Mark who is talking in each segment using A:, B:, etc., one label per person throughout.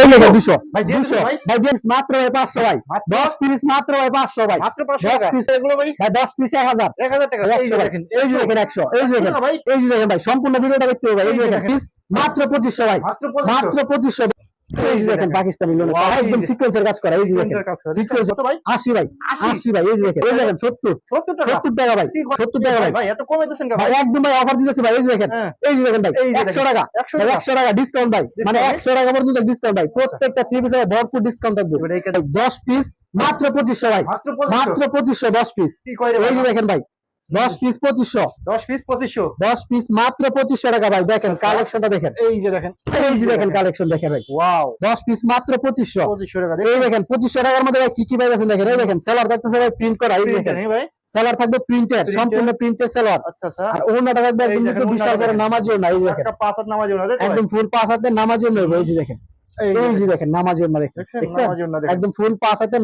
A: এই লেগে দুশো।
B: ভাই,
A: দুশো।
B: ভাই।
A: ভাই। মাত্র ভাই পাঁচশো ভাই।
B: মাত্র?
A: দশ পিস মাত্র ভাই পাঁচশো ভাই।
B: মাত্র
A: দশ
B: এগুলো ভাই?
A: হ্যাঁ দশ পিস এক হাজার।
B: এক হাজার টাকা।
A: একশো
B: দেখেন
A: এই যে দেখেন একশো। এই যে দেখেন।
B: ভাই।
A: এই যে দেখেন ভাই সম্পূর্ণ ভিডিওটা দেখতে হবে। এই যে দেখেন। পিস মাত্র পঁচিশশো ভাই।
B: মাত্র পঁচিশশো।
A: এই যে দেখেন পাকিস্তানি লোন একদম সিকোয়েন্সের কাজ করা এই যে দেখেন।
B: সিকোয়েন্সের কাজ করে।
A: সিকোয়েন্স
B: কত ভাই?
A: আশি ভাই।
B: আশি?
A: আশি ভাই এই যে দেখেন। এই দেখেন সত্তর।
B: সত্তর টাকা।
A: সত্তর টাকা ভাই। টাকা ভাই।
B: ভাই এত কমে দিচ্ছেন
A: ভাই
B: ভাই?
A: একদম ভাই অফার দিতেছে ভাই এই যে দেখেন। এই যে দেখেন ভাই
B: এই যে
A: একশো
B: দেখেন।
A: টাকা।
B: একশো
A: ভাই
B: টাকা।
A: একশো টাকা ডিসকাউন্ট ভাই। মানে টাকা পর্যন্ত ডিসকাউন্ট ভাই। প্রত্যেকটা থ্রি পিসে ভরপুর ডিসকাউন্ট থাকবে। পিস মাত্র পঁচিশশো ভাই।
B: মাত্র পঁচিশশো?
A: দশ পিস এই যে দেখেন ভাই। দশ পিস পঁচিশশো।
B: দশ পিস পঁচিশশো।
A: দশ পিস মাত্র পঁচিশশো টাকা ভাই দেখেন
B: আচ্ছা।
A: কালেকশনটা দেখেন।
B: এই যে দেখেন।
A: এই যে দেখেন কালেকশন দেখেন ভাই।
B: ওয়াও
A: দশ পিস মাত্র পঁচিশশো।
B: পঁচিশশো টাকা
A: এই দেখেন। পঁচিশশো টাকার মধ্যে ভাই কি কি পাইছেন দেখেন? এই দেখেন সেলার ভাই প্রিন্ট করা এই দেখেন।
B: ভাই।
A: সেলার থাকবে প্রিন্টেড। সম্পূর্ণ প্রিন্টেড সেলার
B: আচ্ছা আচ্ছা।
A: আর ওনাটা থাকবে একদম বিশাল
B: ওড়নাটা
A: করে
B: দেখেন।
A: নামাজও না এই দেখেন।
B: পাঁচ হাত নামাজ
A: একদম ফুল পাঁচ হাতে নামাজও নেই এই যে দেখেন।
B: এই যে
A: দেখেন দেখেন। একদম ফুল পাঁচ হাতে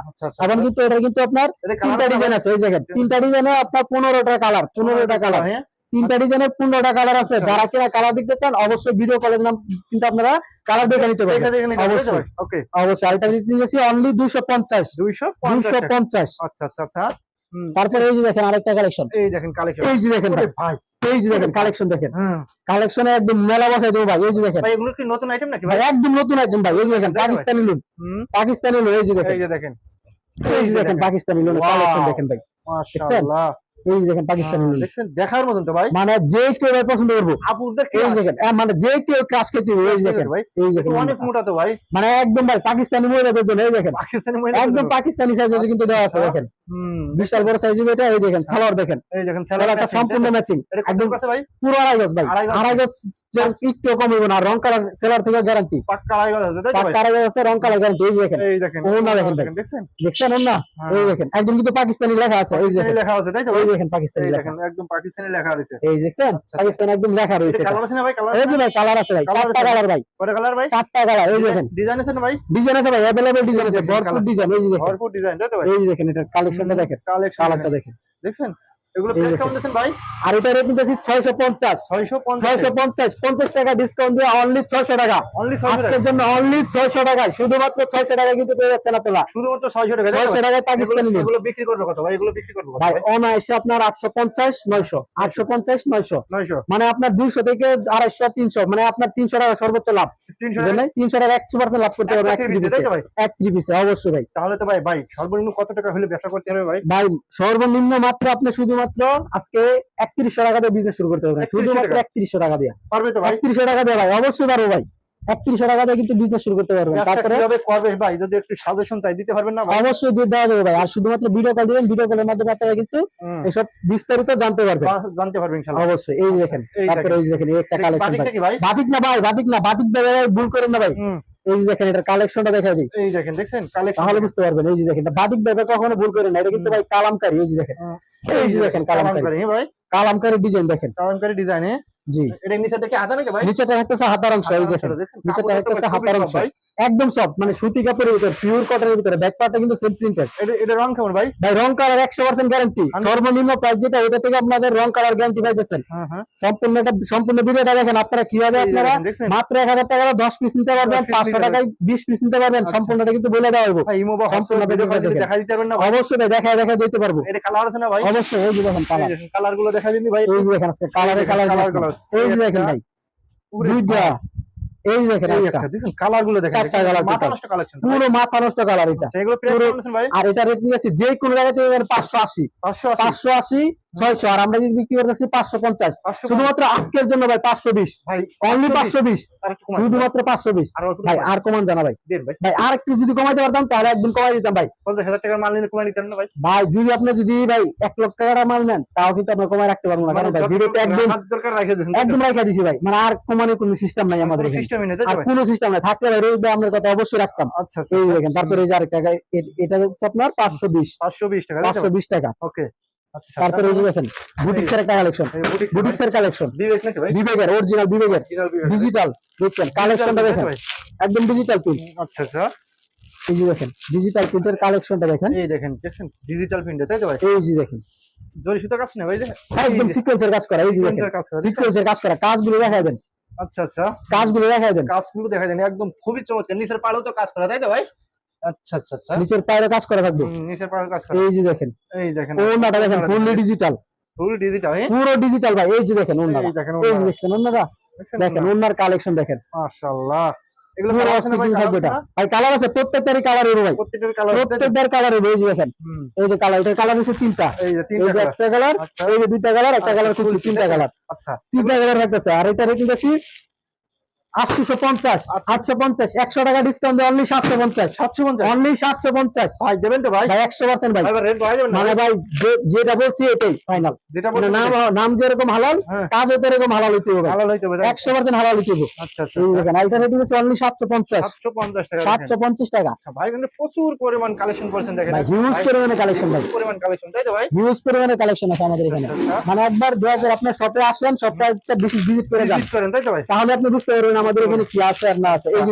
B: আচ্ছা আচ্ছা।
A: এখন কিন্তু এটা কিন্তু আপনার তিনটা
B: কালার
A: ডিজাইন আছে। এই দেখেন তিনটা ডিজাইনে আপনার পনেরোটা কালার পনেরোটা কালার
B: হ্যাঁ?
A: তিনটা ডিজাইনের পনেরোটা কালার আছে। যারা কিনা কালার দেখতে চান অবশ্যই ভিডিও কলের নাম কিন্তু আপনারা কালার দেখে নিতে অবশ্যই। অবশ্যই। আরেকটা নিয়েছি অনলি দুইশো পঞ্চাশ। দুইশো পঞ্চাশ
B: আচ্ছা আচ্ছা আচ্ছা।
A: তারপরে এই যে দেখেন আরেকটা কালেকশন
B: এই দেখেন কালেকশন
A: এই যে দেখেন ভাই।
B: ভাই।
A: এই যে দেখেন কালেকশন দেখেন।
B: হ্যাঁ।
A: কালেকশনে একদম মেলা বসাই দেবো ভাই এই যে দেখেন।
B: ভাই এগুলো কি নতুন আইটেম নাকি
A: ভাই? একদম নতুন আইটেম ভাই এই যে দেখেন পাকিস্তানি লোন পাকিস্তানি লোন এই যে দেখেন।
B: এই যে দেখেন।
A: এই যে দেখেন পাকিস্তানি কালেকশন দেখেন ভাই।
B: মাশাআল্লাহ।
A: এই দেখেন পাকিস্তানি
B: দেখছেন? দেখার মতন তো ভাই।
A: মানে যে কেউ পছন্দ করব।
B: আপুদের
A: এই দেখেন মানে যে কেউ ক্রাশ খেতে এই দেখেন
B: ভাই।
A: এই দেখেন
B: অনেক মোটা তো ভাই।
A: মানে একদম ভাই পাকিস্তানি মহিলাদের জন্য এই দেখেন।
B: পাকিস্তানি মহিলা
A: একদম পাকিস্তানি সাইজ কিন্তু দেওয়া আছে দেখেন। বিশাল বড় সাইজ এটা এই দেখেন সালোয়ার দেখেন।
B: এই দেখেন
A: সালোয়ারটা সম্পূর্ণ ম্যাচিং একদম
B: কাছে ভাই?
A: পুরো আড়াই গজ ভাই।
B: আড়াই গজ।
A: একটু না রং কালার সেলার থেকে গ্যারান্টি
B: পাক্কা আড়াই গজ আছে তাই ভাই?
A: আড়াই গজ আছে রং কালার গ্যারান্টি এই দেখেন।
B: এই দেখেন
A: ওড়না দেখেন ভাই।
B: দেখছেন?
A: দেখছেন না
B: হ্যাঁ।
A: এই দেখেন একদম কিন্তু পাকিস্তানি লেখা আছে এই দেখেন।
B: লেখা আছে তাই তো
A: দেখেন পাকিস্তানি লেখা।
B: একদম পাকিস্তানি লেখা রয়েছে।
A: এই দেখছেন?
B: আচ্ছা।
A: পাকিস্তান একদম লেখা রয়েছে
B: এটা।
A: এটা।
B: কালার আছে না ভাই? কালার
A: এই যে ভাই কালার আছে ভাই চারটা কালার ভাই।
B: কয়টা কালার ভাই?
A: চারটা কালার এই দেখেন।
B: ডিজাইন আছে না ভাই?
A: ডিজাইন আছে ভাই অ্যাভেলেবল ডিজাইন আছে ভরপুর ডিজাইন এই যে দেখেন।
B: ভরপুর ডিজাইন তাই তো ভাই?
A: এই দেখেন এটা কালেকশনটা দেখেন।
B: কালেকশন
A: কালারটা দেখেন।
B: দেখছেন? এগুলো প্রাইস কেমন দিচ্ছেন ভাই?
A: আর এটা রেট নিতেছি ছয়শো পঞ্চাশ।
B: 650
A: ছয়শো পঞ্চাশ পঞ্চাশ টাকা ডিসকাউন্ট দিয়ে অনলি ছয়শো টাকা।
B: অনলি 600
A: আজকের জন্য অনলি ছয়শো টাকায়। শুধুমাত্র ছয়শো টাকা কিন্তু পেয়ে যাচ্ছেন আপনারা।
B: শুধুমাত্র 600 টাকা তাই তো?
A: ছয়শো
B: ভাই?
A: টাকায় পাকিস্তানি
B: এগুলো- বিক্রি করবে কত ভাই? এগুলো বিক্রি করবে কত
A: ভাই
B: ভাই?
A: অনায়াসে আপনার আটশো পঞ্চাশ নয়শো। আটশো পঞ্চাশ নয়শো।
B: 900
A: মানে আপনার দুইশো থেকে আড়াইশো তিনশো। মানে আপনার তিনশো টাকা সর্বোচ্চ লাভ।
B: 300 টাকা?
A: টাকা একশো পার্সেন্ট লাভ করতে পারবেন এক
B: piece
A: ত্রিপিসে
B: তাই তো ভাই?
A: এক ত্রিপিসে অবশ্যই ভাই।
B: তাহলে তো ভাই ভাই সর্বনিম্ন কত টাকা হলে ব্যবসা করতে হবে ভাই?
A: ভাই সর্বনিম্ন মাত্র আপনি শুধুমাত্র আজকে একত্রিশশো টাকা দিয়ে বিজনেস শুরু করতে পারবেন শুধুমাত্র একত্রিশশো টাকা দিয়ে।
B: পারবে তো
A: একত্রিশশো টাকা দিয়ে ভাই অবশ্যই পারব ভাই। একত্রিশশো টাকা দিয়ে কিন্তু বিজনেস শুরু করতে পারবেন। তারপরে
B: কীভাবে করবে ভাই? যদি একটু সাজেশন চাই দিতে পারবেন না
A: অবশ্যই দিয়ে দেওয়া যাবে ভাই। আর শুধুমাত্র ভিডিও কল দিবেন ভিডিও কলের মাধ্যমে আপনারা কিন্তু এসব বিস্তারিত জানতে পারবেন।
B: জানতে পারবেন ইনশাআল্লাহ।
A: অবশ্যই এই দেখেন তারপরে এই দেখেন এই একটা কালেকশন ভাই। বাটিক না ভাই বাটিক না বাটিক ভাই, ভুল করেন না ভাই। এই যে দেখেন এটা কালেকশনটা দেখা দিই।
B: এই দেখেন দেখেন কালেকশন
A: তাহলে বুঝতে পারবেন এই যে দেখেন এটা বাদিক দেবে কখনো ভুল করেন না এটা কিন্তু ভাই কালামকারি এই যে দেখেন। এই যে দেখেন কালামকারি
B: কালামকারী। ভাই।
A: কালামকারি ডিজাইন দেখেন।
B: কালামকারি ডিজাইন
A: জি।
B: এটা নিচেটা কি হাতা নাকি ভাই?
A: নিচেটা হচ্ছে হাতার অংশ এই দেখেন। নিচেটা হচ্ছে হাতার অংশ। একদম সফট মানে সুতি কাপড়ের ভিতরে পিওর কটনের ভিতরে ব্যাক পার্টটা কিন্তু সেলফ প্রিন্টেড
B: এটা এটা রং কেমন ভাই?
A: ভাই রং কালার একশো পার্সেন্ট গ্যারান্টি সর্বনিম্ন প্রাইস যেটা ওটা থেকে আপনাদের রং কালার গ্যারান্টি পাইতেছেন
B: হ্যাঁ হ্যাঁ।
A: সম্পূর্ণ এটা সম্পূর্ণ ভিডিওটা দেখেন আপনারা কীভাবে আপনারা মাত্র এক হাজার টাকা দশ পিস নিতে পারবেন
B: 10 piece
A: পাঁচশো
B: নিতে
A: টাকায় বিশ পিস নিতে পারবেন
B: আচ্ছা।
A: সম্পূর্ণটা কিন্তু বলে দেওয়া হইব।
B: ভাই ইমো বা
A: সম্পূর্ণ
B: ভিডিও দেখা দিতে পারবেন না
A: অবশ্যই ভাই দেখা দেখা দিতে পারব।
B: এটা কালার আছে না ভাই?
A: অবশ্যই এই যে দেখেন কালার
B: কালারগুলো দেখা দিন ভাই।
A: এই যে দেখেন আজকে কালারে কালার
B: কালার
A: এই যে দেখেন ভাই। দুইটা এই দেখেন একটা।
B: একটা দেখুন কালারগুলো দেখেন
A: চারটা colour
B: মাথা। নষ্ট কালেকশন
A: পুরো মাথা নষ্ট কালার এটা।
B: এগুলো প্রাইস ভাই?
A: আর এটা রেট নিয়েছি যে কোনো জায়গাতে পাঁচশো আশি।
B: 580
A: পাঁচশো আশি ছয়শো। আর আমরা যদি বিক্রি করতেছি পাঁচশো পঞ্চাশ। শুধুমাত্র আজকের জন্য ভাই পাঁচশো বিশ।
B: ভাই
A: অনলি পাঁচশো বিশ। শুধুমাত্র পাঁচশো বিশ। ভাই আর কমান জানা ভাই।
B: ভাই।
A: আর একটু যদি কমাইতে পারতাম তাহলে একদিন কমাই দিতাম ভাই।
B: 50000 টাকার মাল নিলে কমান নিতেন না ভাই?
A: ভাই যদি আপনি যদি ভাই এক লক্ষ টাকার মাল নেন তাও কিন্তু আপনার কমাই রাখতে পারব না। কারণ ভাই ভিডিওতে একদম
B: দরকার রাখে দিয়েছেন
A: একদম রাখা দিছি ভাই। মানে আর কমানোর কোনো সিস্টেম নাই আমাদের এখানে।
B: সিস্টেমই নেই
A: আর কোনো সিস্টেম নাই। থাকলে ভাই রোজ আপনার কথা অবশ্যই রাখতাম।
B: আচ্ছা আচ্ছা
A: এই দেখেন তারপরে এই যে আরেকটা এটা হচ্ছে আপনার পাঁচশো বিশ।
B: 520 টাকা তাই
A: পাঁচশো বিশ টাকা।
B: ওকে আচ্ছা
A: তারপরে এই যে দেখেন বুটিক্স এর একটা কালেকশন
B: বুটিক্স
A: বুটিক্স এর কালেকশন
B: বিবেক নাকি ভাই?
A: বিবেকের অরিজিনাল বিবেকের। ডিজিটাল দেখছেন কালেকশনটা দেখেন। একদম ডিজিটাল প্রিন্ট
B: আচ্ছা আচ্ছা।
A: এই যে দেখেন ডিজিটাল প্রিন্টের কালেকশনটা দেখেন।
B: এই দেখেন দেখছেন? ডিজিটাল প্রিন্টে তাই তো ভাই?
A: এই যে দেখেন।
B: জরি কাজ না ভাই
A: একদম সিকোয়েন্সের কাজ করা এই যে দেখেন।
B: কাজ করা,
A: সিকোয়েন্সের কাজ করা কাজগুলো দেখা দেন।
B: আচ্ছা আচ্ছা।
A: কাজগুলো দেখাই দেন।
B: কাজগুলো দেখা যায় একদম খুবই চমৎকার। নিচের পাড়েও তো কাজ করা তাই তো ভাই? আচ্ছা আচ্ছা আচ্ছা।
A: নিচের পায়ের কাজ করা থাকবে।
B: নিচের পাড়েও কাজ করা।
A: এই যে দেখেন
B: এই দেখেন।
A: ওনাটা দেখেন ফুললি ডিজিটাল
B: ফুল ডিজিটাল
A: পুরো ডিজিটাল ভাই এই যে দেখেন ওনাটা
B: এই দেখেন
A: দেখছেন দেখেন ওনার কালেকশন দেখেন।
B: মাশাআল্লাহ। এগুলো
A: পুরো
B: আছে ভাই
A: কালার আছে প্রত্যেকটারই কালার হবে ভাই।
B: প্রত্যেকটার কালার
A: প্রত্যেকটার কালার হবে এই যে দেখেন। এই যে কালার এটা কালার হচ্ছে তিনটা।
B: এই যে তিনটা কালার
A: একটা কালার
B: আচ্ছা।
A: এই যে দুইটা কালার একটা
B: আচ্ছা,
A: কালার
B: full
A: তিনটা
B: তিনটা
A: কালার
B: আচ্ছা।
A: তিনটা কালার থাকতেছে আর এটা রেটিং আছে আটশো পঞ্চাশ আটশো পঞ্চাশ একশো টাকা ডিসকাউন্ট দিয়ে অনলি সাতশো পঞ্চাশ
B: সাতশো পঞ্চাশ
A: অনলি সাতশো পঞ্চাশ
B: ভাই দেবেন তো ভাই।
A: ভাই একশো পার্সেন্ট ভাই
B: এবার রেট বাড়াই দেবেন না?
A: মানে
B: ভাই?
A: ভাই যেটা বলছি এটাই ফাইনাল
B: যেটা
A: নাম নাম যেরকম হালাল। কাজ এরকম হালাল হইতে হবে।
B: ভালো হইতে হবে
A: একশো পার্সেন্ট হালাল হইতে হবে।
B: আচ্ছা আচ্ছা আচ্ছা।
A: দেখেন আইটা আছে অনলি সাতশো পঞ্চাশ
B: সাতশো পঞ্চাশ টাকা
A: সাতশো পঞ্চাশ টাকা।
B: ভাই কিন্তু প্রচুর পরিমাণ কালেকশন করেছেন দেখেন।
A: হিউজ পরিমাণে কালেকশন ভাই।
B: পরিমাণ কালেকশন তাই তো ভাই?
A: হিউজ পরিমাণে কালেকশন আছে আমাদের এখানে। মানে একবার দয়া করে আপনার শপে আসেন শপটা হচ্ছে ভিজিট করে যান।
B: করেন তাই তো ভাই?
A: তাহলে আপনি বুঝতে পারবেন আমাদের এখানে কি আছে আর না আছে। এই যে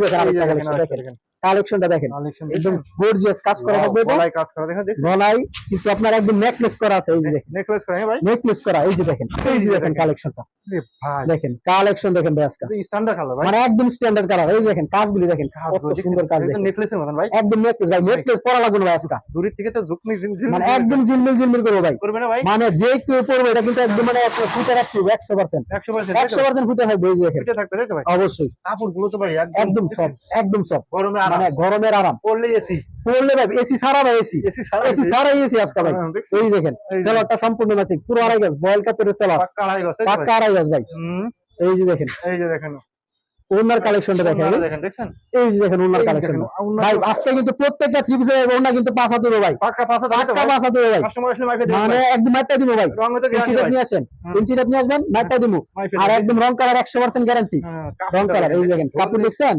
A: দেখেন কালেকশনটা দেখেন। একদম গর্জিয়াস কাজ করা থাকবে
B: গলায় কাজ করা। দেখেন
A: গলায় কিন্তু আপনার একদম নেকলেস করা আছে এই যে দেখেন।
B: নেকলেস করা হ্যাঁ ভাই?
A: নেকলেস করা এই যে দেখেন। এই যে দেখেন কালেকশনটা
B: ভাই।
A: দেখেন কালেকশন দেখেন ভাই আজকে।
B: স্ট্যান্ডার্ড কালার ভাই?
A: মানে একদম স্ট্যান্ডার্ড কালার এই দেখেন কাজগুলি দেখেন কত সুন্দর কাজ দেখেন।
B: নেকলেসের মতন ভাই।
A: একদম নেকলেস ভাই নেকলেস পরা লাগবে ভাই আজকে।
B: দূরের থেকে তো ঝুঁকনি
A: মানে একদম জিলমিল জিলমিল করব ভাই।
B: করবে না ভাই?
A: মানে যে কেউ পড়বে এটা কিন্তু একদম মানে ফুটে রাখতে একশো পার্সেন্ট
B: একশো পার্সেন্ট
A: একশো পার্সেন্ট ফুটে থাকবে এই যে দেখেন।
B: এটা থাকবে তাই তো ভাই?
A: অবশ্যই।
B: কাপড়গুলো তো ভাই
A: একদম সব একদম সব
B: গরমে
A: মানে গরমের আরাম।
B: পড়লে এসি
A: পড়লে ভাই এসি সারা ভাই এসি
B: এসি সারা
A: এসি সারা এসি আজকে ভাই।
B: হ্যাঁ,
A: এই দেখেন
B: এই যে।
A: সেলারটা সম্পূর্ণ ম্যাচিং পুরো আড়াই গাছ বয়েল কাপের সেলার
B: পাক্কা আড়াই গজ
A: পাক্কা আড়াই গাছ ভাই। এই যে দেখেন।
B: এই যে দেখেন।
A: ওনার কালেকশনটা দেখেন।
B: দেখেন
A: এই যে দেখেন ওনার কালেকশন ভাই আজকে কিন্তু প্রত্যেকটা থ্রি পিসের ওনা কিন্তু পাঁচ হাতে ভাই।
B: পাঁচ
A: হাতে ভাই।
B: কাস্টমার আসলে মাইপে
A: মানে একদম দিব ভাই।
B: তো গ্যারান্টি
A: আসেন। ইঞ্চিটা আসবেন দিব। আর একদম রং কালার একশো পার্সেন্ট গ্যারান্টি রং কালার এই
B: দেখেন,
A: কাপড় দেখছেন?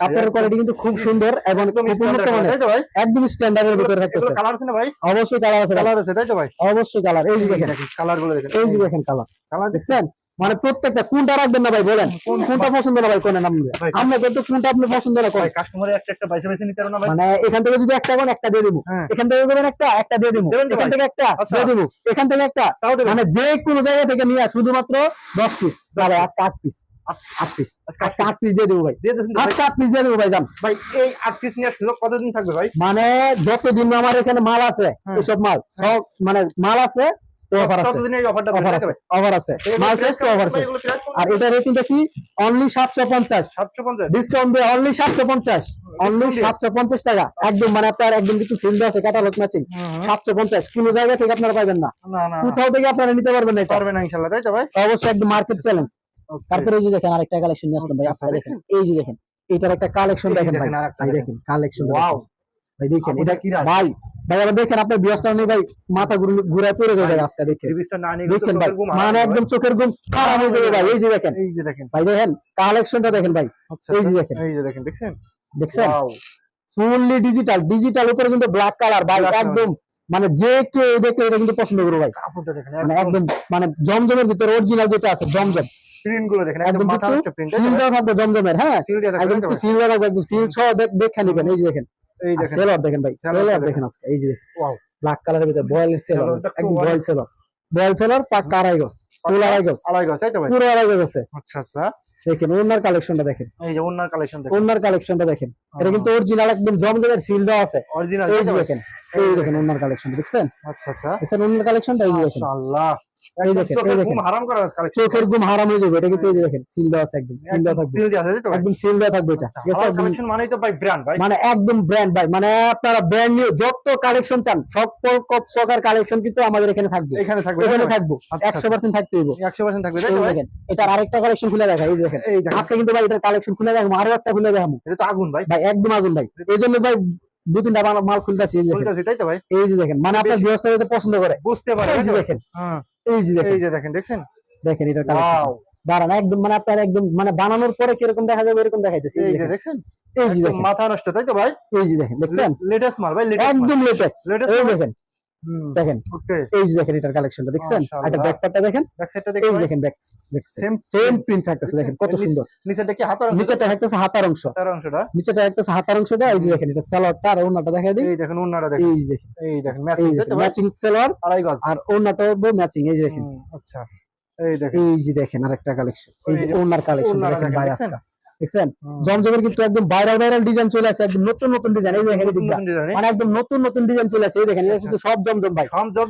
A: কাপড়ের কোয়ালিটি কিন্তু খুব সুন্দর এবং
B: একদম
A: খুব উন্নত মানের
B: তাই তো ভাই?
A: একদম স্ট্যান্ডার্ডের ভিতরে থাকতেছে।
B: কালার আছে না ভাই?
A: অবশ্যই কালার আছে
B: কালার আছে তাই তো ভাই?
A: অবশ্যই কালার এই যে দেখেন।
B: কালারগুলো দেখেন।
A: এই যে দেখেন কালার
B: কালার
A: দেখছেন? মানে প্রত্যেকটা কোনটা রাখবেন না ভাই বলেন? কোনটা? পছন্দ না ভাই কোন নাম
B: ভাই,
A: আপনাদের তো কোনটা আপনি পছন্দ না
B: ভাই কাস্টমারের একটা একটা পয়সা বেশি নিতে না ভাই?
A: মানে এখান থেকে যদি একটা কোন একটা দিয়ে দিব।
B: হ্যাঁ।
A: এখান থেকে দেবেন একটা একটা দিয়ে দিব। এখান থেকে একটা
B: আচ্ছা।
A: দিয়ে দিব। এখান থেকে একটা।
B: তাও দেবেন।
A: মানে যে কোনো জায়গা থেকে নিয়ে শুধুমাত্র দশ পিস তাহলে আজকে আট পিস আট পিস
B: আজকে
A: আজকে আট পিস দিয়ে দেবো ভাই।
B: দিয়ে দিয়েছেন তো ভাই?
A: আজকে আট পিস দিয়ে দেবো ভাই জান
B: ভাই এই আট পিস নেওয়ার কতদিন থাকবে ভাই?
A: মানে যতদিন আমার এখানে মাল আছে
B: হ্যাঁ।
A: এসব মাল সব মানে মাল আছে অফার আছে।
B: ততদিন এই অফারটা
A: অফার আছে। অফার আছে। মাল শেষ তো অফার শেষ আর এটা রেটিং আছি অনলি সাতশো পঞ্চাশ।
B: সাতশো পঞ্চাশ।
A: ডিসকাউন্ট দিয়ে অনলি সাতশো পঞ্চাশ। অনলি
B: Discount দিয়ে?
A: সাতশো পঞ্চাশ টাকা। একদম মানে আপনার একদম কিন্তু সিলড আছে ক্যাটালগ ম্যাচিং সাতশো পঞ্চাশ। জায়গা থেকে আপনারা পাবেন না।
B: না না না,
A: কোথাও থেকে আপনারা নিতে পারবেন না এটা।
B: পারবে না ইনশাল্লাহ তাই তো ভাই?
A: অবশ্যই একদম মার্কেট চ্যালেঞ্জ তারপরে এই যে দেখেন আরেকটা কালেকশন নিয়ে আসলাম ভাই
B: আচ্ছা,
A: আপনারা দেখেন। এই যে দেখেন এটার একটা কালেকশন দেখেন ভাই।
B: দেখেন।
A: কালেকশন. ভাই দেখেন এটা
B: কি
A: ভাই ভাই আবার দেখেন আপনার বিয়সটা নেই ভাই মাথা ঘুরে- পড়ে যাবে আজকে দেখেন।
B: রিভিউটা না নিয়ে
A: দেখেন ভাই মানে একদম চোখের ঘুম খারাপ হয়ে যাবে ভাই এই যে দেখেন।
B: এই যে দেখেন।
A: ভাই দেখেন কালেকশনটা দেখেন ভাই এই যে দেখেন।
B: এই যে দেখেন দেখছেন?
A: দেখছেন? ফুললি ডিজিটাল ডিজিটাল উপরে কিন্তু ব্ল্যাক কালার ভাই একদম মানে যে কেউ দেখলে এটা কিন্তু পছন্দ করবে ভাই।
B: কাপড়টা দেখেন
A: মানে একদম। মানে জমজমের ভিতরে অরিজিনাল যেটা আছে জমজম।
B: প্রিন্টগুলো দেখেন
A: একদম
B: মাথা প্রিন্ট
A: থাকবে জমজমের হ্যাঁ?
B: সিল দিয়ে
A: একদম
B: দেখেন
A: সিল থাকবে একদম সিল সহ দেখে নিবেন এই যে দেখেন।
B: এই দেখেন।
A: সেলর দেখেন ভাই সেলর
B: দেখেন।
A: দেখেন আজকে এই যে
B: Wow.
A: ব্ল্যাক কালারের ভিতরে বয়েল সেলর
B: Seller টা খুব
A: একদম বয়েল। সেলর বয়েল সেলর পাক্কা আড়াই গজ ফুল আড়াই গজ।
B: আড়াই গজ তাই তো ভাই?
A: পুরো আড়াই গজ আছে।
B: আচ্ছা আচ্ছা।
A: দেখেন ওনার কালেকশনটা দেখেন।
B: এই যে ওনার কালেকশন দেখেন।
A: ওনার কালেকশনটা দেখেন। এটা কিন্তু অরিজিনাল একদম জমজমের সিল দেওয়া আছে।
B: অরিজিনাল
A: দেখেন এই দেখেন ওনার কালেকশন দেখছেন?
B: আচ্ছা আচ্ছা।
A: দেখছেন ওনার কালেকশনটা এই দেখেন।
B: মাশাআল্লাহ।
A: দেখেন, চোখের ঘুম হারাম হয়ে যাবে এটা কিন্তু এই যে দেখেন সিল দেওয়া আছে একদম সিল দেওয়া থাকবে। একদম সিল দেওয়া থাকবে এটা।
B: আচ্ছা, কালেকশন মানেই তো ভাই ব্র্যান্ড ভাই।
A: মানে একদম ব্র্যান্ড ভাই। মানে আপনারা ব্র্যান্ড নিউ যত কালেকশন চান সব প্রকার কালেকশন কিন্তু আমাদের এখানে থাকবে।
B: এখানে থাকবে
A: এখানে থাকব
B: আচ্ছা,
A: একশো পার্সেন্ট থাকতে হইব।
B: একশো পার্সেন্ট থাকবে তাই তো ভাই?
A: এটার আরেকটা কালেকশন খুলে দেখা এই দেখেন। আজকে কিন্তু ভাই এটার কালেকশন খুলে দেখাবো আরও একটা খুলে দেখাবো
B: এটা তো আগুন ভাই।
A: ভাই একদম আগুন ভাই। এই জন্য ভাই দু তিনটা মাল- খুলতেছি এই যে দেখেন
B: তাই তো ভাই?
A: এই যে দেখেন মানে আপনার গৃহস্থ পছন্দ করে।
B: বুঝতে পারে
A: দেখেন।
B: হ্যাঁ,
A: এই যে দেখেন।
B: এই যে দেখেন দেখেন
A: দেখেন এটা কালেকশন
B: ওয়াও
A: দাঁড়ান একদম মানে আপনার একদম মানে বানানোর পরে কীরকম দেখা যাবে এরকম দেখাইতেছে। এই যে দেখেন। এই যে দেখেন।
B: মাথা নষ্ট তাই তো ভাই?
A: এই যে দেখেন দেখছেন?
B: লেটেস্ট মাল ভাই লেটেস্ট
A: একদম
B: লেটেস্ট
A: এই দেখেন। দেখেন এই যে দেখেন এটার কালেকশনটা দেখছেন। এটা ব্যাকপার্টটা দেখেন
B: ব্যাক সাইডটা
A: এই
B: দেখেন
A: ব্যাক
B: সেম
A: সেম প্রিন্ট থাকতেছে দেখেন কত সুন্দর।
B: নিচেটা কি হাতার অংশ?
A: নিচেটা থাকতেছে হাতার অংশ।
B: হাতার অংশটা।
A: নিচেটা থাকতেছে হাতার অংশটা এই যে দেখেন এটা সালোয়ারটা আর ওন্নাটা দেখা দিই।
B: এই দেখেন ওন্নাটা দেখেন।
A: এই যে দেখেন।
B: এই দেখেন ম্যাচিং
A: ম্যাচিং সালোয়ার
B: আড়াই গজ।
A: আর ওন্নাটা ম্যাচিং এই যে দেখেন।
B: আচ্ছা। এই দেখেন।
A: এই যে দেখেন আরেকটা কালেকশন এই যে ওনার কালেকশন দেখেন
B: দেখেন,
A: ভাই? আজকে। দেখছেন? জমজমের কিন্তু একদম ভাইরাল ভাইরাল ডিজাইন চলে আসে একদম নতুন নতুন ডিজাইন এই দেখেন। মানে একদম নতুন নতুন ডিজাইন চলে আসে এই দেখেন এটা শুধু সব জমজম ভাই।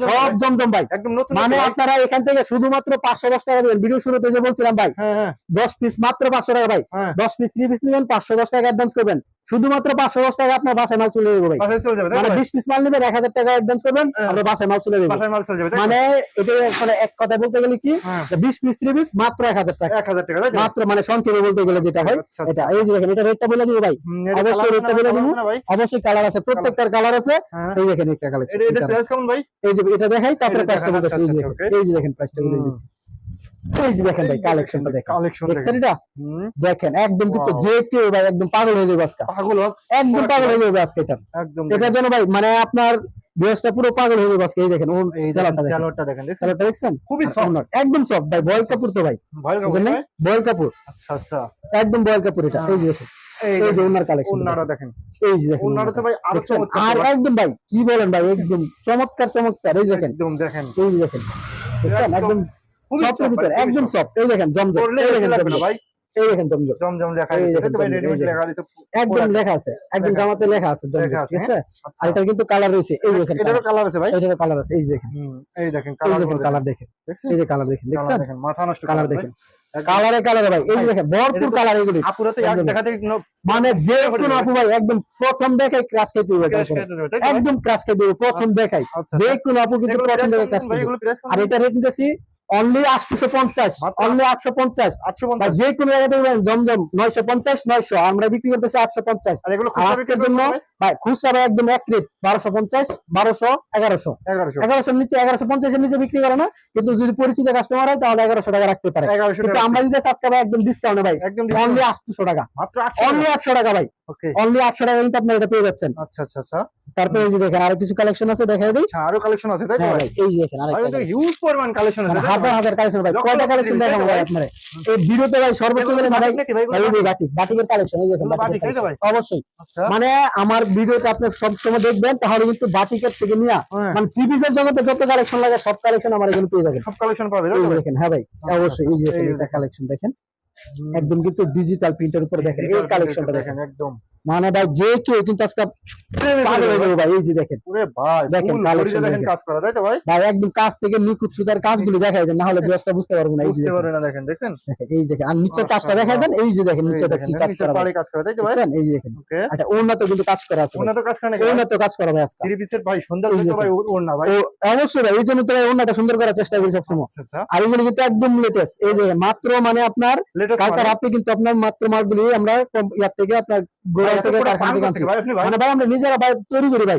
B: সব
A: জমজম ভাই।
B: একদম নতুন
A: মানে আপনারা এখান থেকে শুধুমাত্র পাঁচশো দশ টাকা দেবেন। ভিডিও শুরুতে যে বলছিলাম ভাই
B: হ্যাঁ হ্যাঁ।
A: দশ পিস মাত্র পাঁচশো টাকা ভাই।
B: হ্যাঁ।
A: দশ পিস ত্রিশ পিস নেবেন পাঁচশো দশ টাকা অ্যাডভান্স করবেন। শুধুমাত্র পাঁচশো দশ টাকা আপনার বাসায় মাল চলে যাবে মানে বিশ পিস মাল নেবেন এক হাজার টাকা অ্যাডভান্স করবেন
B: হ্যাঁ।
A: আপনার বাসায় মাল চলে যাবে? মানে এটা মানে এক কথা বলতে গেলে কি
B: হ্যাঁ।
A: বিশ পিস ত্রিশ পিস মাত্র এক হাজার টাকা।
B: এক হাজার টাকা
A: মাত্র মানে সংক্ষেপে বলতে গেলে যেটা হয়
B: আচ্ছা, আচ্ছা।
A: এটা এই যে দেখেন এটা রেটটা বলে দিব ভাই। অবশ্যই রেটটা বলে দিব। অবশ্যই কালার আছে প্রত্যেকটার কালার আছে।
B: হ্যাঁ।
A: এই দেখেন একটা কালেকশন
B: এটা এটা প্রাইস কেমন ভাই?
A: এই যে এটা দেখাই তারপরে প্রাইসটা বলতেছি এই যে
B: আচ্ছা,
A: দেখেন। এই যে দেখেন প্রাইসটা বলে। দিচ্ছি এই যে দেখেন ভাই কালেকশনটা দেখেন
B: কালেকশন
A: দেখছেন এটা? দেখেন একদম কিন্তু যে কেউ ভাই একদম পাগল হয়ে যাবে আজকে।
B: পাগল হোক,
A: একদম পাগল হয়ে যাবে আজকে এটা।
B: একদম
A: জন্য ভাই মানে আপনার বয়সটা পুরো পাগল হয়ে যাবে আজকে এই দেখেন ওর
B: এই
A: দেখেন
B: স্যালোয়ারটা দেখছেন? খুবই
A: আর একদম সফট ভাই বয়েল কাপড় তো ভাই।
B: ভালো কাপড়
A: বয়েল কাপড়।
B: আচ্ছা আচ্ছা।
A: একদম বয়েল কাপড় এটা। এই যে দেখেন।
B: এই
A: এই যে ওনার কালেকশন
B: দেখেন।
A: এই যে দেখেন
B: ওড়নাটা তো ভাই আরও
A: একদম ভাই কি বলেন ভাই একদম চমৎকার চমৎকার এই দেখেন।
B: একদম দেখেন।
A: এই দেখেন। দেখছেন?
B: একদম
A: সফটের ভিতরে একদম সফট এই দেখেন জমজম এই দেখেন
B: লাগবে না
A: জমজম।
B: ভাই।
A: এই দেখেন জমজম।
B: জমজম লেখা আছে
A: দেখেন,
B: তাই তো ভাই
A: জমজম,
B: রেডিমেড লেখা আছে
A: একদম লেখা আছে একদম জামাতে লেখা আছে জমজম ঠিক
B: আছে,
A: আছে?
B: আচ্ছা
A: আর এটার কিন্তু কালার রয়েছে এই দেখেন
B: এটারও কালার আছে ভাই।
A: এটারও কালার আছে এই দেখেন।
B: এই দেখেন কালার
A: দেখেন কালার দেখেন। এই যে কালার দেখেন দেখছেন?
B: দেখেন মাথা নষ্ট
A: কালার দেখেন। কালারে কালারে ভাই এই দেখেন ভরপুর কালার এগুলি।
B: আপুরা তো এক দেখাতে
A: মানে যে আপু ভাই একদম প্রথম দেখাই ক্রাশ।
B: খেতে দেবে?
A: একদম ক্রাশ খাইতে হবে প্রথম দেখাই
B: আচ্ছা।
A: যে
B: আচ্ছা।
A: কোনো আপু কিন্তু প্রথম দেখাই ক্রাশ? আর এটা রেট নিতেছি অনলি আটশো পঞ্চাশ অনলি আটশো পঞ্চাশ।
B: 850
A: বা যে কোনো জায়গায় জমজম নয়শো পঞ্চাশ নয়শো। আমরা বিক্রি করতেছি আটশো পঞ্চাশ।
B: আর এগুলো
A: আজকের জন্য ভাই খুচরা একদম এক রেট বারোশো পঞ্চাশ বারোশো এগারোশো।
B: 1100
A: এগারোশোর নিচে এগারোশো পঞ্চাশের নিচে বিক্রি করে না কিন্তু যদি পরিচিত কাস্টমার হয় তাহলে এগারোশো টাকা রাখতে পারে।
B: 1100
A: কিন্তু আমরা দিতে আজকে ভাই একদম ডিসকাউন্টে ভাই
B: একদম
A: অনলি আটশো টাকা।
B: মাত্র
A: অনলি আটশো টাকা ভাই। অনলি আটশো টাকা কিন্তু আপনারা এটা পেয়ে যাচ্ছেন।
B: আচ্ছা আচ্ছা আচ্ছা।
A: তারপরে যে দেখেন আরও কিছু কালেকশন আছে দেখাই দিই।
B: আচ্ছা আরও কালেকশন আছে তাই তো
A: হ্যাঁ
B: ভাই?
A: ভাই এই যে দেখেন আরেকটা
B: হিউজ পরিমাণ কালেকশন আছে
A: হাজার হাজার কালেকশন ভাই কয়টা কালেকশন দেখাবো ভাই
B: ভাই?
A: এই ভিডিওতে ভাই সর্বোচ্চ
B: এগুলো
A: ভাই
B: বাটিক নাকি ভাই? এগুলো
A: এই
B: বাটিক?
A: বাটিক বাটিকের কালেকশন এই দেখেন
B: বাটিক, তাই তো ভাই?
A: collection। অবশ্যই
B: আচ্ছা
A: মানে আমার ভিডিওতে আপনি সব সময় দেখবেন তাহলে কিন্তু বাটিকের থেকে নিয়ে
B: হ্যাঁ,
A: মানে থ্রি পিসের জগতে যত কালেকশন লাগে সব কালেকশন আমার এখানে পেয়ে যাবেন
B: সব কালেকশন পাবে?
A: দেখেন হ্যাঁ ভাই
B: আচ্ছা,
A: অবশ্যই এই যে এটা কালেকশন দেখেন একদম কিন্তু ডিজিটাল প্রিন্টের উপর দেখেন এই কালেকশনটা
B: দেখেন একদম।
A: মানে ভাই যে কেউ কিন্তু আজকে পাগল হয়ে যাবে ভাই এই যে দেখেন।
B: ওরে ভাই
A: দেখেন,
B: বডিতে দেখেন। কাজ করা তাই তো ভাই?
A: ভাই একদম কাজ থেকে নিখুঁত সুতার কাজগুলো দেখাই দেন না হলে বিয়সটা বুঝতে পারব না এই যে
B: বুঝতে না দেখেন
A: দেখেন এই দেখেন আর নিচের কাজটা। দেখাই দেন এই যে দেখেন নিচেটা
B: দেখেন,
A: কি কাজ করা
B: পাড়ে কাজ করা তাই তো ভাই?
A: এই যে দেখেন। এটা উন্নত কিন্তু কাজ করা আছে ভাই।
B: উন্নত কাজ করে নাকি
A: উন্নত কাজ করা ভাই আজকে।
B: থ্রি পিসের ভাই সুন্দর ভাই না ভাই।
A: ও অবশ্যই ভাই এই জন্য তো ভাই অন্যটা সুন্দর করার চেষ্টা করি সবসময়।
B: আচ্ছা আচ্ছা।
A: আর এগুলো কিন্তু একদম লেটেস্ট এই যে মাত্র মানে আপনার কালকে কিন্তু আপনার মাত্র মালগুলি আমরা ইয়ার থেকে আপনার গোড়াল থেকে কারখানা থেকে আনছি।
B: আপনি
A: মানে ভাই আমরা নিজেরা ভাই তৈরি করি ভাই।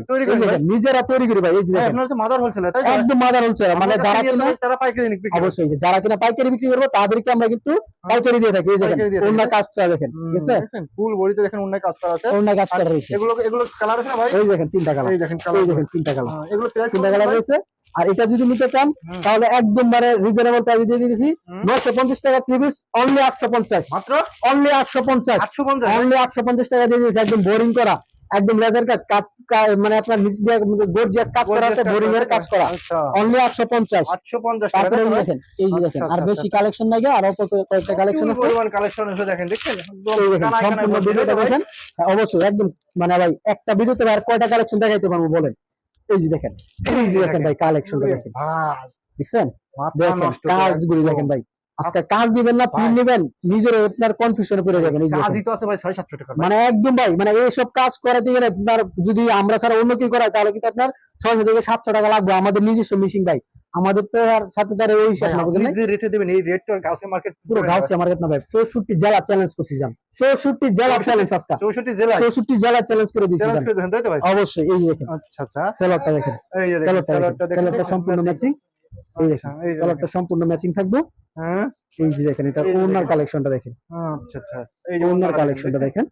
A: নিজেরা তৈরি করি ভাই এই যে
B: আপনার হচ্ছে মাদার হোলসেলার তাই
A: একদম মাদার হচ্ছে মানে যারা কিনা
B: তারা পাইকারি বিক্রি
A: অবশ্যই যারা কিনা পাইকারি বিক্রি করব তাদেরকে আমরা কিন্তু পাইকারি দিয়ে থাকি। এই যে
B: পাইকারি দিয়ে
A: দেখেন অন্য কাজটা দেখেন ঠিক আছে?
B: ফুল বডিতে দেখেন অন্য কাজ করা আছে।
A: অন্য কাজ করা রয়েছে।
B: এগুলো এগুলো কালার আছে না ভাই?
A: এই দেখেন তিনটা কালার
B: এই দেখেন
A: এই দেখেন তিনটা কালার
B: এগুলো
A: তিনটা কালার রয়েছে? আর এটা যদি নিতে চান তাহলে একদম মানে রিজনেবল প্রাইসে দিয়ে দিয়েছি। নশো পঞ্চাশ টাকা ত্রিশ অনলি আটশো পঞ্চাশ।
B: মাত্র?
A: অনলি আটশো পঞ্চাশ।
B: 850
A: অনলি আটশো পঞ্চাশ টাকা দিয়ে দিয়েছি একদম বোরিং করা একদম লেজার কাট কাট মানে আপনার নিচ দিয়ে গর্জিয়াস কাজ করা আছে বোরিং এর কাজ করা।
B: আচ্ছা।
A: অনলি আটশো পঞ্চাশ।
B: 850 টাকা?
A: দেখেন এই যে দেখেন
B: আচ্ছা,
A: আর
B: আচ্ছা,
A: বেশি
B: আচ্ছা।
A: কালেকশন নাই আর অল্প কয়েকটা কালেকশন আছে।
B: পরিমাণ কালেকশন আছে দেখেন দেখছেন?
A: সম্পূর্ণ ভিডিওটা দেখেন। হ্যাঁ, অবশ্যই একদম মানে ভাই একটা ভিডিওতে আর কয়টা কালেকশন দেখাইতে পারব বলেন? এই যে দেখেন এই যে দেখেন ভাই কালেকশনটা দেখেন।
B: ভাই
A: দেখছেন? দেখেন কাজগুলি দেখেন ভাই। আজকে কাজ দিবেন না
B: ভাই।
A: নেবেন নিজের আপনার কনফিউশনে পড়ে যাবেন এই।
B: কাজই তো আছে ভাই 650 টাকা
A: মানে একদম ভাই মানে এইসব কাজ করাতে গেলে আপনার যদি আমরা ছাড়া অন্য কেউ করায় তাহলে কিন্তু আপনার ছয়শো থেকে সাতশো টাকা লাগবে আমাদের নিজস্ব মেশিন ভাই। আমাদের তো আর সাথে তার ওই হিসাব না বুঝলেন
B: যে রেটে দিবেন এই রেট তো গাউসিয়া মার্কেট
A: পুরো গাউসিয়া মার্কেট না ভাই চৌষট্টি জেলা চ্যালেঞ্জ করছি যান চৌষট্টি জেলা চ্যালেঞ্জ আজকে।
B: 64 জেলায়?
A: চৌষট্টি জেলা চ্যালেঞ্জ করে দিয়েছি
B: চ্যালেঞ্জ করে দেন তাই তো ভাই?
A: অবশ্যই এই দেখেন।
B: আচ্ছা আচ্ছা।
A: সেলরটা দেখেন।
B: এই দেখেন
A: সেলরটা দেখেন।
B: দেখেন।
A: সম্পূর্ণ ম্যাচিং
B: আচ্ছা
A: সেলরটা সম্পূর্ণ ম্যাচিং থাকবে
B: হ্যাঁ
A: এই যে দেখেন এটা ওনার কালেকশনটা দেখেন
B: আচ্ছা আচ্ছা এই যে
A: ওনার কালেকশনটা দেখেন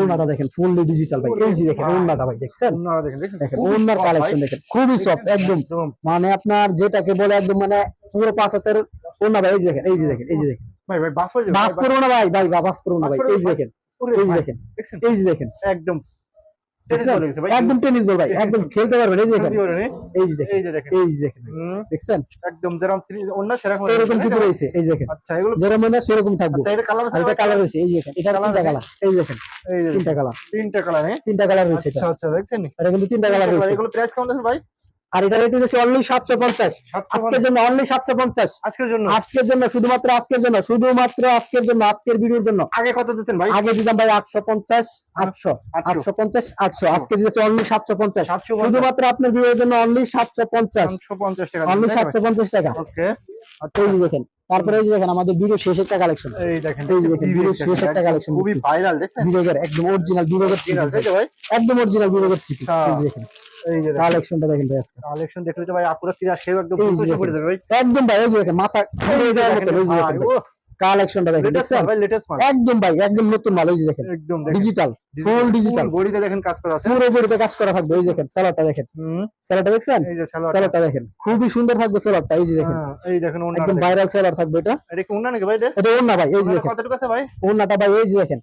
A: ওনাটা দেখেন ফুললি ডিজিটাল ভাই এই যে দেখেন ওনাটা ভাই দেখছেন
B: ওড়নাটা দেখেন দেখেন
A: ওনার কালেকশন দেখেন খুবই সফট একদম মানে আপনার যেটাকে বলে একদম মানে পুরো পাঁচ হাতের ওনা ভাই এই যে দেখেন এই যে দেখেন এই যে দেখেন
B: ভাই ভাই বাস পড়ে যাবে
A: বাস
B: ভাই,
A: না ভাই ভাই বাস না ভাই এই যে দেখেন এই যে দেখেন এই যে দেখেন
B: একদম
A: একদম টেনিস বল ভাই একদম খেলতে পারবেন এই যে? এই? যে দেখেন
B: এই যে দেখেন।
A: এই যে দেখেন। দেখছেন?
B: একদম যেরকম অন্য সেরকম
A: এরকম কিছু রয়েছে এই দেখেন।
B: আচ্ছা এগুলো
A: যেরকম মানে সেরকম থাকবে।
B: আচ্ছা এটা কালার আছে
A: এটা কালার রয়েছে এই যে দেখেন এটা তিনটা কালার এই দেখেন
B: এই যে
A: তিনটা কালার
B: তিনটা কালার হ্যাঁ?
A: তিনটা কালার রয়েছে
B: আচ্ছা আচ্ছা দেখছেন?
A: এটা কিন্তু তিনটা কালার রয়েছে।
B: এগুলো প্রাইস কেমন আছে ভাই?
A: আর এটা রেট হচ্ছে অনলি সাতশো পঞ্চাশ। আজকের জন্য অনলি সাতশো পঞ্চাশ।
B: আজকের জন্য?
A: আজকের জন্য শুধুমাত্র আজকের জন্য শুধুমাত্র আজকের জন্য আজকের ভিডিওর জন্য।
B: আগে কত দিতেন ভাই?
A: আগে দিতাম ভাই আটশো পঞ্চাশ আটশো।
B: আটশো।
A: পঞ্চাশ আটশো। আজকে দিতেছে অনলি সাতশো পঞ্চাশ। শুধুমাত্র আপনার ভিডিওর জন্য অনলি সাতশো পঞ্চাশ।
B: 750 টাকা
A: অনলি সাতশো পঞ্চাশ টাকা।
B: ওকে
A: দেখেন তারপরে এই দেখেন আমাদের ভিডিও শেষ একটা কালেকশন
B: এই দেখেন
A: এই দেখেন, ভিডিও
B: দেখেন,
A: শেষ একটা
B: একদম
A: collection
B: খুবই ভাইরাল
A: বিবেকের একদম অরিজিনাল বিবেকের একদম অরিজিনাল বিবেকের থ্রি
B: আচ্ছা।
A: দেখেন।
B: এই যে
A: কালেকশনটা দেখেন ভাই আজকে।
B: কালেকশন দেখলে তো ভাই আপুরা ফিরে আসে একদম খুশি করে দেবে ভাই।
A: একদম ভাই এই যে মাথা যাওয়ার মতো। কালেকশনটা দেখেন
B: ভাই লেটেস্ট মাল
A: একদম ভাই একদম নতুন মাল এই যে দেখেন
B: একদম
A: ডিজিটাল ফুল ডিজিটাল
B: বডিতে দেখেন কাজ করা আছে
A: পুরো বডিতে কাজ করা থাকবে এই দেখেন দেখেন দেখছেন
B: এই যে
A: দেখেন খুবই সুন্দর থাকবে সালোয়ারটা এই যে দেখেন
B: এই দেখেন ওন্না
A: একদম ভাইরাল সালোয়ার থাকবে এটা
B: এটা কি ওন্না নাকি ভাই এটা
A: এটা ওন্না ভাই এই যে দেখেন
B: কতটুকু আছে ভাই
A: ওন্নাটা ভাই এই যে দেখেন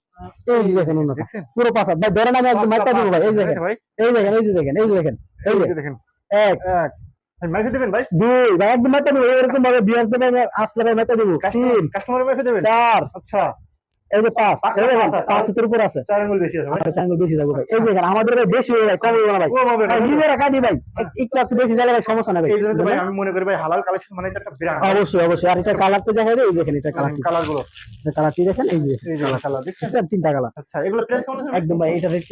A: এই যে দেখেন ওন্নাটা পুরো পাঁচা ভাই ধরেন আমি একদম দিব ভাই এই দেখেন এই দেখেন এই যে দেখেন এই যে দেখেন এই যে
B: দেখেন
A: এক
B: এক মাইফে দেবেন ভাই?
A: দুই ভাই একদম মাইটা এরকম ভাবে বিয়ার দেবে আসলে ভাই মাইটা দিব। তিন
B: কাস্টমার মাইফে দেবেন?
A: চার।
B: আচ্ছা।
A: এই যে পাঁচ এই দেখেন,
B: পাঁচ
A: এর উপর আছে।
B: চার আঙ্গুল বেশি আছে ভাই।
A: আচ্ছা চাঙ্গল বেশি যাবে ভাই। এই যে আমাদের ভাই বেশি হয়ে যায় কম হবে না ভাই।
B: ও বাবা
A: ভাই দিবে রাখা দি ভাই। একটু একটু বেশি যাবে ভাই সমস্যা নাই ভাই।
B: এই জন্য তো ভাই আমি মনে করি ভাই হালাল কালেকশন মানে একটা
A: অবশ্যই অবশ্যই। আর এটা কালার তো দেখা যায় এই দেখেন এটা কালার
B: কালারগুলো।
A: কালারটি দেখেন এই যে।
B: এই যে কালার দেখছেন?
A: তিনটা কালার
B: আচ্ছা এগুলো প্রাইস কেমন আছে
A: একদম ভাই এটা রেট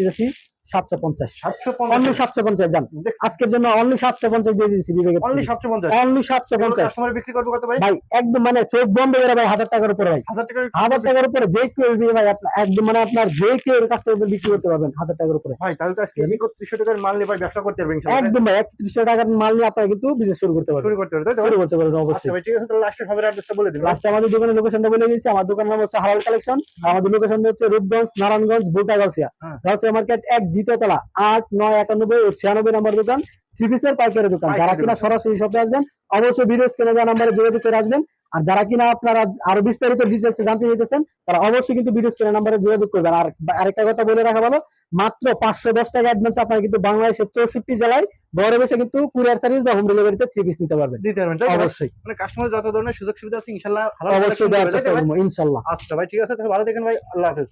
A: সাতশো পঞ্চাশ।
B: সাতশো
A: অনলি সাতশো পঞ্চাশ জান। আজকের জন্য অনলি সাতশো পঞ্চাশ দিয়ে দিয়েছি বিবেকের
B: অনলি সাতশো পঞ্চাশ।
A: অনলি সাতশো পঞ্চাশ।
B: কাস্টমার বিক্রি করব কত ভাই?
A: ভাই একদম মানে চোখ বন্ধ করে ভাই হাজার টাকার উপরে ভাই।
B: হাজার টাকা
A: হাজার টাকার উপরে যে কেউ ভাই আপনার একদম মানে আপনার যে কেউ এর কাছ থেকে বিক্রি করতে পারবেন হাজার টাকার উপরে।
B: ভাই তাহলে তো আজকে একত্রিশশো টাকার মাল নিয়ে ভাই ব্যবসা করতে পারবেন
A: একদম ভাই একত্রিশশো টাকার মাল নিয়ে আপনারা কিন্তু বিজনেস শুরু করতে পারবেন।
B: শুরু করতে পারবে তাই তো? ভাই?
A: শুরু করতে পারবেন
B: আচ্ছা
A: অবশ্যই
B: ভাই ঠিক আছে তাহলে লাস্টে সবার অ্যাড্রেসটা বলে দিন
A: লাস্টে আমাদের দোকানের লোকেশনটা বলে দিয়েছি আমার দোকানের নাম হচ্ছে হালাল কালেকশন আমাদের লোকেশন হচ্ছে রূপগঞ্জ নারায়ণগঞ্জ ভুলতা গাউসিয়া।
B: হ্যাঁ।
A: গাউসিয়া মার্কেট এক দ্বিতীয় তলা আট নয় একানব্বই ও ছিয়ানব্বই নম্বর দোকান থ্রি পিসের পাইকারি দোকান। যারা কিনা সরাসরি শপে আসবেন অবশ্যই ভিডিও স্ক্রিনে দেওয়া নাম্বারে যোগাযোগ করে আসবেন। আর যারা কিনা আপনারা আরও বিস্তারিত ডিটেলস জানতে চাইতেছেন তারা অবশ্যই কিন্তু ভিডিও স্ক্রিনে নাম্বারে যোগাযোগ করবেন। আর আরেকটা কথা বলে রাখা ভালো মাত্র পাঁচশো দশ টাকা অ্যাডভান্স আপনারা কিন্তু বাংলাদেশের চৌষট্টি জেলায় ঘরে বসে কিন্তু কুরিয়ার সার্ভিস বা হোম ডেলিভারিতে থ্রি পিস নিতে পারবেন।
B: দিতে পারবেন?
A: অবশ্যই।
B: মানে কাস্টমার যত ধরনের সুযোগ সুবিধা আছে ইনশাআল্লাহ হালাল
A: অবশ্যই দেওয়ার চেষ্টা করব ইনশাল্লাহ।
B: আচ্ছা ভাই ঠিক আছে তাহলে ভালো দেখেন ভাই আল্লাহ হাফেজ।